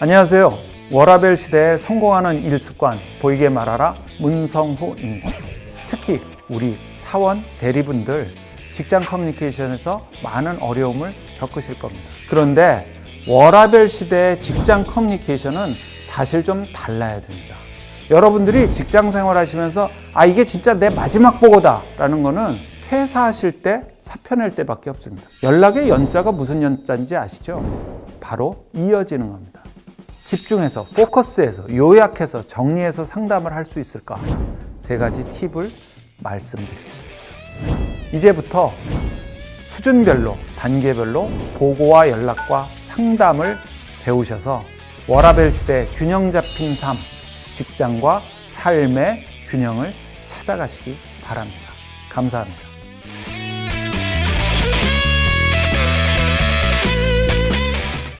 안녕하세요. 워라벨 시대에 성공하는 일습관 보이게 말하라 문성후입니다. 특히 우리 사원 대리분들 직장 커뮤니케이션에서 많은 어려움을 겪으실 겁니다. 그런데 워라벨 시대의 직장 커뮤니케이션은 사실 좀 달라야 됩니다. 여러분들이 직장 생활 하시면서 아 이게 진짜 내 마지막 보고다라는 거는 퇴사하실 때 사표 낼 때밖에 없습니다. 연락의 연자가 무슨 연자인지 아시죠? 바로 이어지는 겁니다. 집중해서 포커스해서 요약해서 정리해서 상담을 할 수 있을까? 세 가지 팁을 말씀드리겠습니다. 이제부터 수준별로 단계별로 보고와 연락과 상담을 배우셔서 워라벨 시대 균형 잡힌 삶, 직장과 삶의 균형을 찾아가시기 바랍니다. 감사합니다.